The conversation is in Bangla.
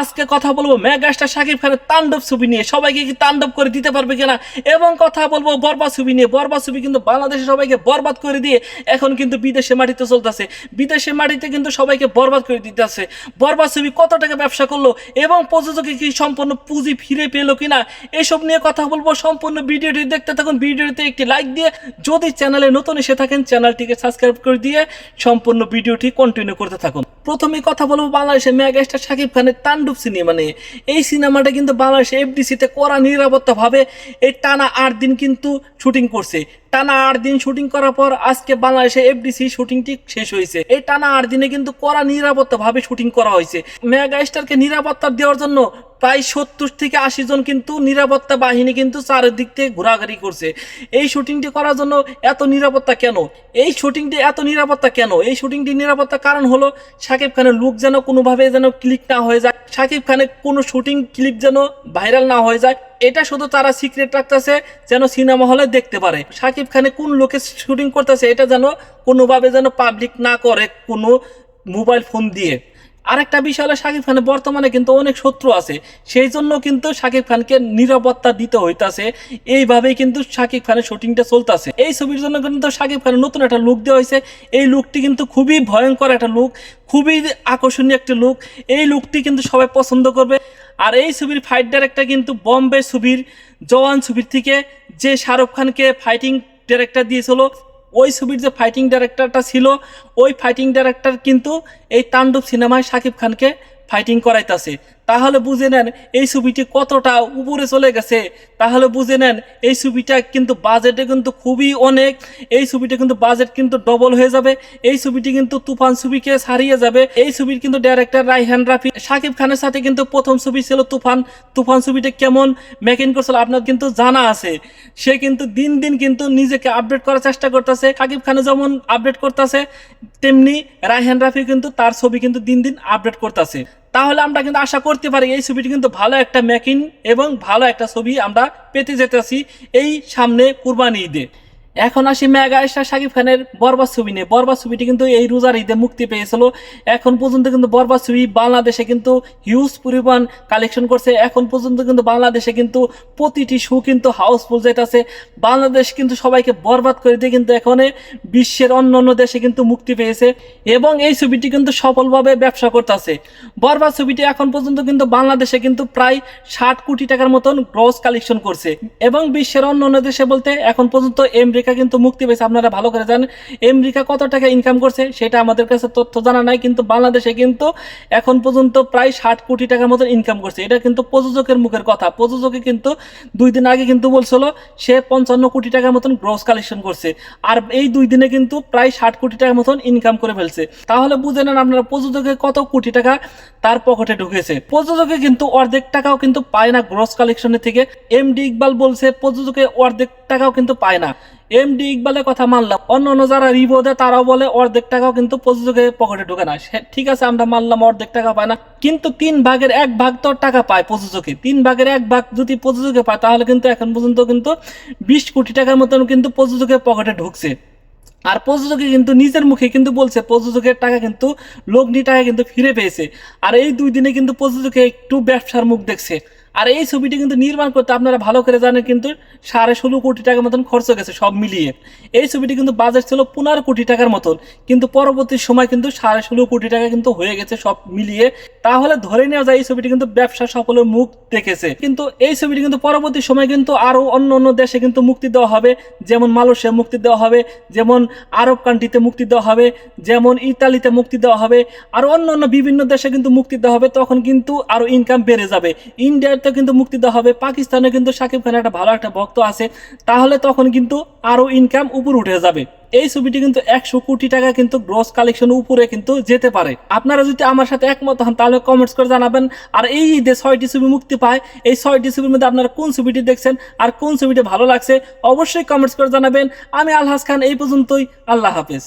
আজকে কথা বলব মেগাস্টার শাকিব খানের তাণ্ডব ছবি নিয়ে। সবাইকে কি তাণ্ডব করে দিতে পারবে কিনা? এবং কথা বলব বরবাদ ছবি নিয়ে। বরবাদ ছবি কিন্তু বাংলাদেশে সবাইকে বরবাদ করে দিয়ে এখন কিন্তু বিদেশে মাটিতে চলতেছে। বিদেশে মাটিতে কিন্তু সবাইকে বরবাদ করে দিতেছে বরবাদ ছবি কত টাকা ব্যবসা করল এবং প্রযোজকে কি সম্পূর্ণ পুঁজি ফিরে পেল কিনা? এসব নিয়ে কথা বলব। সম্পূর্ণ ভিডিওটি দেখতে থাকুন। ভিডিওতে একটি লাইক দিয়ে যদি চ্যানেলে নতুন এসে থাকেন, চ্যানেলটিকে সাবস্ক্রাইব করে দিয়ে সম্পূর্ণ ভিডিওটি কন্টিনিউ করতে থাকুন। প্রথমে কথা বলব বাংলাদেশে মেগাস্টার শাকিব খানের তাণ্ডব সিনেমা নিয়ে। এই সিনেমাটা কিন্তু বাংলাদেশে এফডিসিতে করা নিরাপত্তাভাবে এই টানা আট দিন কিন্তু শুটিং করছে। টানা আট দিন শুটিং করার পর আজকে বাংলাদেশে এফডিসি শুটিংটি শেষ হয়েছে। এই টানা আট দিনে কিন্তু করা নিরাপত্তাভাবে শুটিং করা হয়েছে। মেগাস্টারকে নিরাপত্তা দেওয়ার জন্য প্রায় সত্তর থেকে আশি জন কিন্তু নিরাপত্তা বাহিনী কিন্তু চারিদিক থেকে ঘোরাঘুরি করছে। এই শুটিংটি করার জন্য এত নিরাপত্তা কেন? এই শুটিংটি এত নিরাপত্তা কেন? এই শুটিংটি নিরাপত্তা কারণ হলো শাকিব খানের লুক যেন কোনোভাবে যেন ক্লিক না হয়ে যায় শাকিব খানের কোনো শুটিং ক্লিপ যেন ভাইরাল না হয়ে যায়, এটা শুধু তারা সিক্রেট রাখতেছে যেন সিনেমা হলে দেখতে পারে। শাকিব খানে কোন লোকে শুটিং করতেছে, এটা যেন কোনোভাবে যেন পাবলিক না করে কোনো মোবাইল ফোন দিয়ে। আরেকটা বিষয় হলো শাকিব খানের বর্তমানে কিন্তু অনেক শত্রু আছে, সেই জন্য কিন্তু শাকিব খানকে নিরাপত্তা দিতে হইতাছে। এইভাবেই কিন্তু শাকিব খানের শুটিংটা চলতেছে। এই ছবির জন্য কিন্তু শাকিব খানের নতুন একটা লুক দেওয়া হয়েছে। এই লুকটি কিন্তু খুবই ভয়ঙ্কর একটা লুক খুবই আকর্ষণীয় একটা লুক এই লুকটি কিন্তু সবাই পছন্দ করবে। আর এই ছবির ফাইট ডাইরেক্টর কিন্তু বম্বে ছবির, জওয়ান ছবির থেকে যে শাহরুখ খানকে ফাইটিং ডাইরেক্টর দিয়েছিল ওই ছবির যে ফাইটিং ডাইরেক্টরটা ছিল, ওই ফাইটিং ডাইরেক্টর কিন্তু এই তাণ্ডব সিনেমায় শাকিব খানকে ফাইটিং করাইতাছে। তাহলে বুঝে নেন এই ছবিটি কতটা উপরে চলে গেছে। তাহলে বুঝে নেন এই ছবিটা কিন্তু বাজেটে কিন্তু খুবই অনেক। এই ছবিটা কিন্তু বাজেট কিন্তু ডবল হয়ে যাবে। এই ছবিটি কিন্তু তুফান ছবিকে ছাড়িয়ে যাবে। এই ছবির কিন্তু ডাইরেক্টর রাইহান রাফি। শাকিব খানের সাথে কিন্তু প্রথম ছবি ছিল তুফান। তুফান ছবিটা কেমন? মেকিং করছিল, আপনার কিন্তু জানা আছে। সে কিন্তু দিন দিন কিন্তু নিজেকে আপডেট করার চেষ্টা করতেছে। শাকিব খানে যেমন আপডেট করতেছে, তেমনি রায়হান রাফি কিন্তু তার ছবি কিন্তু দিন দিন আপডেট করতেছে। তাহলে আমরা কিন্তু আশা করতে পারি এই ছবিটি কিন্তু ভালো একটা মেকিং এবং ভালো একটা ছবি আমরা পেতে যেতেছি এই সামনে কুরবানি ঈদে। এখন আসি মেগা স্টার শাকিব খানের বরবাদ ছবি নিয়ে। বরবাদ ছবিটি কিন্তু এই রোজার ঈদে মুক্তি পেয়েছিল। এখন পর্যন্ত কিন্তু বরবাদ ছবি বাংলাদেশে কিন্তু হিউজ পরিমাণ কালেকশন করছে। এখন পর্যন্ত কিন্তু বাংলাদেশে কিন্তু প্রতিটি শু কিন্তু হাউসফুল যেটাছে বাংলাদেশ কিন্তু সবাইকে বরবাদ করে দিয়ে কিন্তু এখন বিশ্বের অন্য অন্য দেশে কিন্তু মুক্তি পেয়েছে এবং এই ছবিটি কিন্তু সফলভাবে ব্যবসা করতেছে। বরবাদ ছবিটি এখন পর্যন্ত কিন্তু বাংলাদেশে কিন্তু প্রায় ষাট কোটি টাকার মতন গ্রস কালেকশন করছে। এবং বিশ্বের অন্য অন্য দেশে বলতে এখন পর্যন্ত আমেরিকা কিন্তু মুক্তি পেয়েছে, আপনারা ভালো করে জানেন। আমেরিকা কত টাকা ইনকাম করছে সেটা আমাদের কাছে তথ্য জানা নাই, কিন্তু বাংলাদেশে কিন্তু এখন পর্যন্ত প্রায় ষাট কোটি টাকার মতন ইনকাম করছে। এটা কিন্তু প্রযোজকের মুখের কথা। প্রযোজকে কিন্তু দুই দিন আগে কিন্তু বলছিল, সে পঞ্চান্ন কোটি টাকার মতন গ্রস কালেকশন করছে। আর এই দুই দিনে কিন্তু প্রায় ষাট কোটি টাকার মতন ইনকাম করে ফেলছে। তাহলে বুঝে নেন আপনারা, প্রযোজকে কত কোটি টাকা তার পকেটে ঢুকেছে। প্রযোজকে কিন্তু অর্ধেক টাকাও কিন্তু পায় না গ্রস কালেকশনের থেকে। এমডি ইকবাল বলছে, প্রযোজকে অর্ধেক টাকাও কিন্তু পায় না। এমডি ইকবালের কথা মানলাম। অন্য অন্য যারা রিভিউ দেয় তারাও বলে অর্ধেক টাকাও কিন্তু প্রযোজকের পকেটে ঢুকে না। ঠিক আছে, আমরা মানলাম অর্ধেক টাকা পায় না, কিন্তু তিন ভাগের এক ভাগ তো টাকা পায় প্রযোজকে। তিন ভাগের এক ভাগ যদি প্রযোজকে পায়, তাহলে কিন্তু এখন পর্যন্ত কিন্তু বিশ কোটি টাকার মতন কিন্তু প্রযোজকের পকেটে ঢুকছে। আর প্রযোজকে কিন্তু নিজের মুখে কিন্তু বলছে, প্রযোজকের টাকা কিন্তু লগ্নি টাকা কিন্তু ফিরে পেয়েছে। আর এই দুই দিনে কিন্তু প্রযোজকে একটু ব্যবসার মুখ দেখছে। আর এই ছবিটি কিন্তু নির্মাণ করতে আপনারা ভালো করে জানেন কিন্তু সাড়ে ষোলো কোটি টাকার মতন খরচ গেছে সব মিলিয়ে। এই ছবিটি কিন্তু বাজেট ছিল পনেরো কোটি টাকার মতন, কিন্তু পরবর্তী সময় কিন্তু সাড়ে ষোলো কোটি টাকা কিন্তু হয়ে গেছে সব মিলিয়ে। তাহলে ধরে নেওয়া যায় এই ছবিটি কিন্তু ব্যবসা সকলের মুখ দেখেছে। কিন্তু এই ছবিটি কিন্তু পরবর্তী সময় কিন্তু আরও অন্য অন্য দেশে কিন্তু মুক্তি দেওয়া হবে। যেমন মালয়েশিয়া মুক্তি দেওয়া হবে, যেমন আরব কান্ট্রিতে মুক্তি দেওয়া হবে, যেমন ইতালিতে মুক্তি দেওয়া হবে, আর অন্য অন্য বিভিন্ন দেশে কিন্তু মুক্তি দেওয়া হবে, তখন কিন্তু আরও ইনকাম বেড়ে যাবে। ইন্ডিয়াতে কিন্তু মুক্তি দেওয়া হবে। পাকিস্তানে কিন্তু সাকিব খানের একটা ভালো একটা ভক্ত আছে। তাহলে তখন কিন্তু আরও ইনকাম উপর উঠে যাবে। এই ছবিটি কিন্তু একশো কোটি টাকা কিন্তু গ্রস কালেকশন উপরে কিন্তু যেতে পারে। আপনারা যদি আমার সাথে একমত হন, তাহলে কমেন্টস করে জানাবেন। আর এই ঈদে ছয়টি ছবি মুক্তি পায়, এই ছয়টি ছবির মধ্যে আপনারা কোন ছবিটি দেখছেন আর কোন ছবিটি ভালো লাগছে, অবশ্যই কমেন্টস করে জানাবেন। আমি আলহাস খান, এই পর্যন্তই। আল্লাহ হাফেজ।